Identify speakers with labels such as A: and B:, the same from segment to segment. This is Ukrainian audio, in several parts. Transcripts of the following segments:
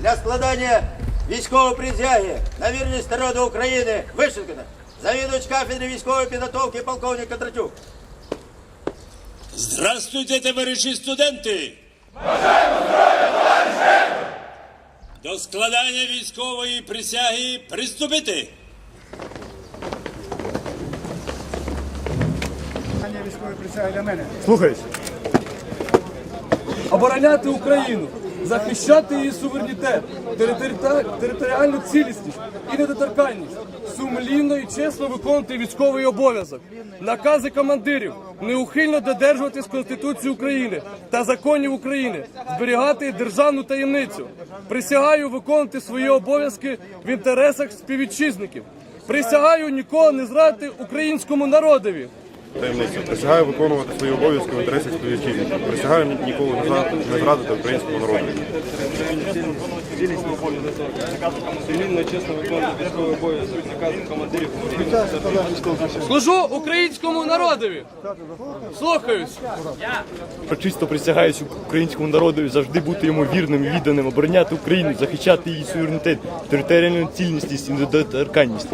A: для складання військової присяги на вірність народу України Вишенкина, завідувач кафедри військової підготовки полковник Кондратюк.
B: Здравствуйте, товариші студенти! До складання військової присяги приступити!
C: Військової присяги для мене.
D: Слухаюсь.
E: обороняти Україну, захищати її суверенітет, територіальну цілісність і недоторканність, сумлінно і чесно виконувати військовий обов'язок, накази командирів, неухильно додержуватись Конституції України та законів України, зберігати державну таємницю. Присягаю виконувати свої обов'язки в інтересах співвітчизників. Присягаю ніколи не зрадити українському народові.
D: Таємницю. Присягаю виконувати свої обов'язки в інтересах співвітчизників. Присягаю ніколи не зрадити українському народу.
F: Цивільно чесно виконувати військовий обов'язок, накази командирів.
E: Служу українському народові. Слухаюсь.
G: Чисто присягаюсь українському народу завжди бути йому вірним і відданим, обороняти Україну, захищати її суверенітет, територіальну цільність і недоторканність.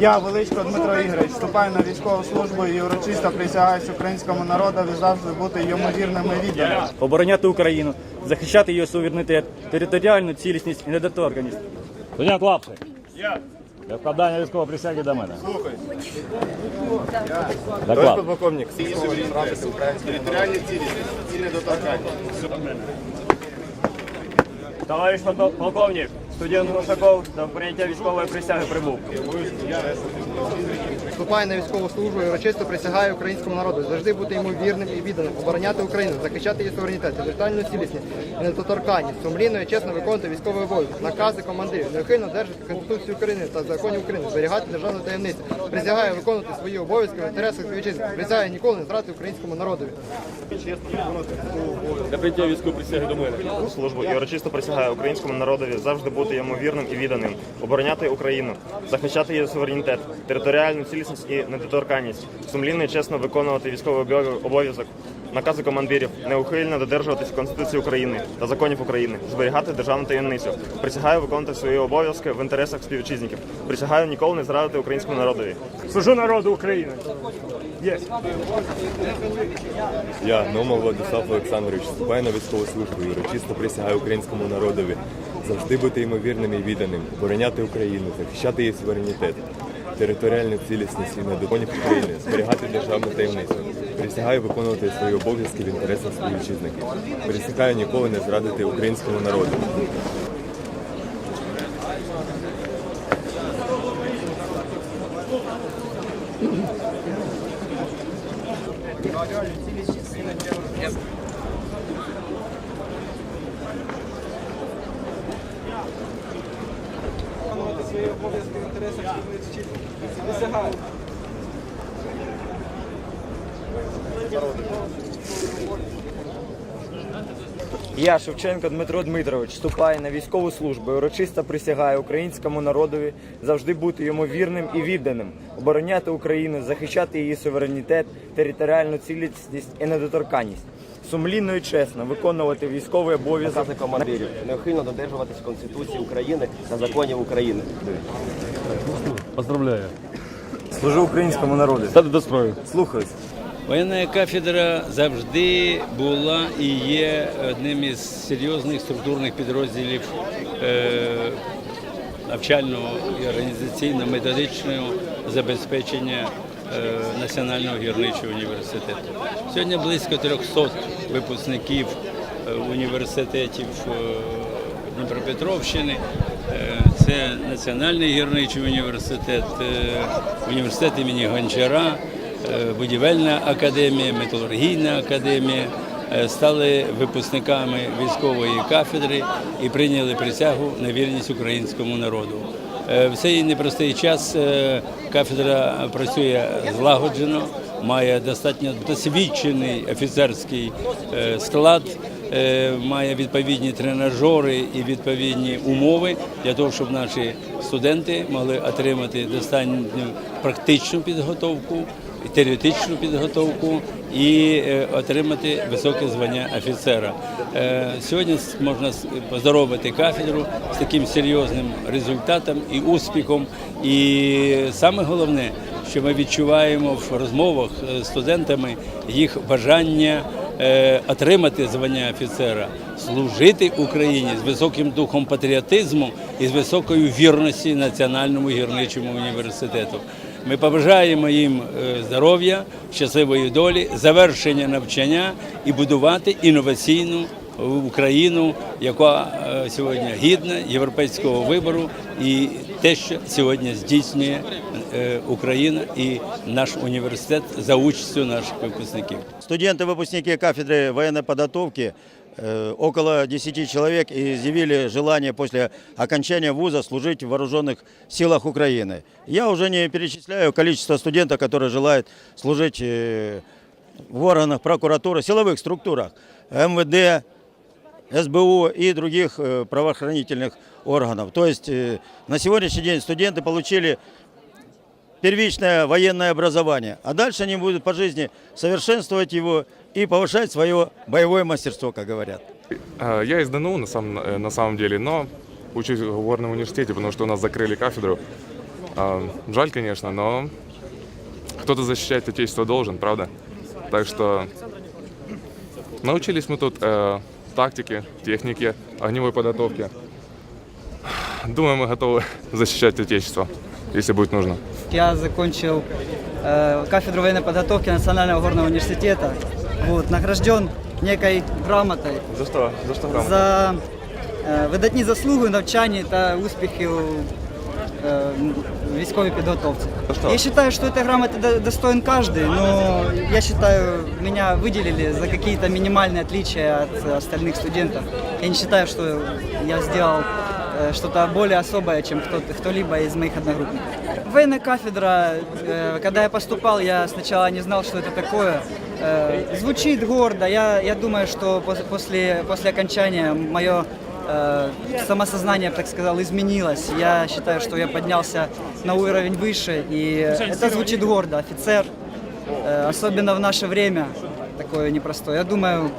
C: Я, Величко Дмитро Ігорович, вступаю на військову службу і урочисто присягаюсь українському народові завжди бути йому вірним і відданим.
G: Обороняти Україну, захищати її суверенітет, територіальну цілісність і недоторканність.
H: Студент Лапси. Для складання військової присяги до мене.
D: Слухай.
H: Доклад.
D: подполковник. Територіальні цілісності і недоторканність.
G: Товариш полковник, студент Глушаков до прийняття військової присяги прибув.
I: Вступаю на військову службу і урочисто присягаю українському народу завжди бути йому вірним і відданим, обороняти Україну, захищати її суверенітет, територіальну цілісність недоторканність, сумлінно і чесно виконувати військовий обов'язок, накази командирів, неухильно держати Конституцію України та законів України, зберігати державну таємницю. Присягаю виконувати свої обов'язки в інтересах співвітчизників. Присягаю ніколи не зрадити українському народові.
G: Для прийняття військової присяги до мене.
J: службу і урочисто присягаю українському народові завжди бути йому вірним і відданим, обороняти Україну, захищати її суверенітет, територіальну цілісність і недоторканність, сумлінно і чесно виконувати військовий обов'язок, накази командирів, неухильно додержуватись Конституції України та законів України, зберігати державну таємницю. Присягаю виконувати свої обов'язки в інтересах співвітчизників. Присягаю ніколи не зрадити українському народові.
H: Служу народу України. Є.
D: Я, Номов Владислав Олександрович, вступаю на військову службу і урочисто присягаю українському народові завжди бути йому вірним і відданим, обороняти Україну, захищати її суверенітет, територіальну цілісність і недоконів України, зберігати державну таємницю. Присягаю виконувати свої обов'язки в інтересах співвітчизників. Присягаю ніколи не зрадити українському народу.
F: Виконувати обов'язки в інтересах співвітчизників. Присягаю.
I: Я, Шевченко Дмитро Дмитрович, вступаю на військову службу і урочисто присягаю українському народові завжди бути йому вірним і відданим, обороняти Україну, захищати її суверенітет, територіальну цілісність і недоторканність. Сумлінно і чесно виконувати військовий обов'язок
K: командирів, неухильно додержуватись Конституції України та законів України.
H: Поздравляю.
I: служу українському народу.
H: Стати до строю.
I: Слухаюсь.
E: Воєнна кафедра завжди була і є одним із серйозних структурних підрозділів е, навчального і організаційно-методичного забезпечення е, Національного гірничого університету. Сьогодні близько 300 випускників е, університетів Дніпропетровщини. Це Національний гірничий університет, університет імені Гончара, будівельна академія, металургійна академія е, стали випускниками військової кафедри і прийняли присягу на вірність українському народу. Е, В цей непростий час е, кафедра працює злагоджено, має достатньо досвідчений офіцерський е, склад, е, має відповідні тренажери і відповідні умови для того, щоб наші студенти могли отримати достатньо практичну підготовку
L: теоретичну підготовку і е, отримати високе звання офіцера. Е, Сьогодні можна поздоровити кафедру з таким серйозним результатом і успіхом. І саме головне, що ми відчуваємо в розмовах з студентами їх бажання е, отримати звання офіцера, служити Україні з високим духом патріотизму і з високою вірності Національному гірничому університету. Ми побажаємо їм е, здоров'я, щасливої долі, завершення навчання і будувати інноваційну Україну, яка е, сьогодні гідна європейського вибору, і те, що сьогодні здійснює е, Україна і наш університет за участю наших випускників.
A: Студенты-выпускники кафедры военной подготовки, э, около 10 человек, изъявили желание после окончания вуза служить в вооруженных силах Украины. Я уже не перечисляю количество студентов, которые желают служить э, в органах прокуратуры, силовых структурах, МВД, СБУ и других э, правоохранительных органов. То есть э, на сегодняшний день студенты получили первичное военное образование, а дальше они будут по жизни совершенствовать его и повышать свое боевое мастерство, как говорят.
M: А, Я из ДНУ на самом, э, на самом деле, но учусь в горном университете, потому что у нас закрыли кафедру. А, Жаль, конечно, но кто-то защищать отечество должен, правда? Так что научились мы тут э, тактике, технике, огневой подготовке. Думаю, мы готовы защищать отечество, если будет нужно.
N: Я закончил э, кафедру военной подготовки Национального горного университета. Вот, награжден некой грамотой
M: За что? За что грамота?
N: за е, видатні заслуги в навчанні та успіхи у е, військовій підготовці.
M: За что?
N: Я считаю, что этой грамоты до- достоин каждый, но я считаю, меня выделили за какие-то минимальные отличия от э, остальных студентов. Я не считаю, что я сделал э, что-то более особое, чем кто- кто-либо из моих одногруппников. Военная кафедра, э, когда я поступал, я сначала не знал, что это такое. Э, Звучит гордо, я, я думаю, что пос- после, после окончания мое э, самосознание, так сказал, изменилось. Я считаю, что я поднялся на уровень выше, и это звучит гордо. Офицер, особенно в наше время, такое непростое. Я думаю,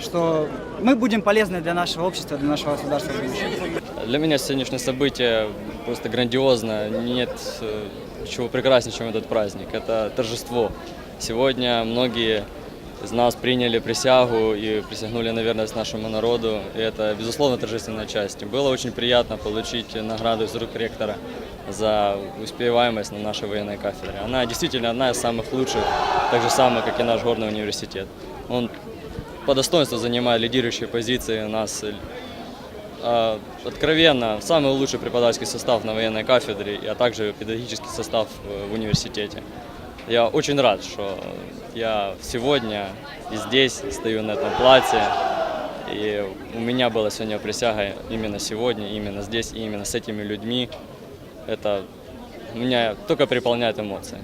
N: что мы будем полезны для нашего общества, для нашего государства в будущем.
O: Для меня сегодняшнее событие просто грандиозно. Нет э, ничего прекраснее, чем этот праздник. Это торжество. Сегодня многие из нас приняли присягу и присягнули на верность нашему народу. И это, безусловно, торжественная часть. Было очень приятно получить награду из рук ректора за успеваемость на нашей военной кафедре. Она действительно одна из самых лучших, так же самая, как и наш горный университет. Он по достоинству занимает лидирующие позиции у нас а, откровенно, самый лучший преподавательский состав на военной кафедре, а также педагогический состав э, в университете. Я очень рад, что я сегодня и здесь стою на этом платье. И у меня была сегодня присяга именно сегодня, именно здесь, и именно с этими людьми. Это меня только переполняет эмоции.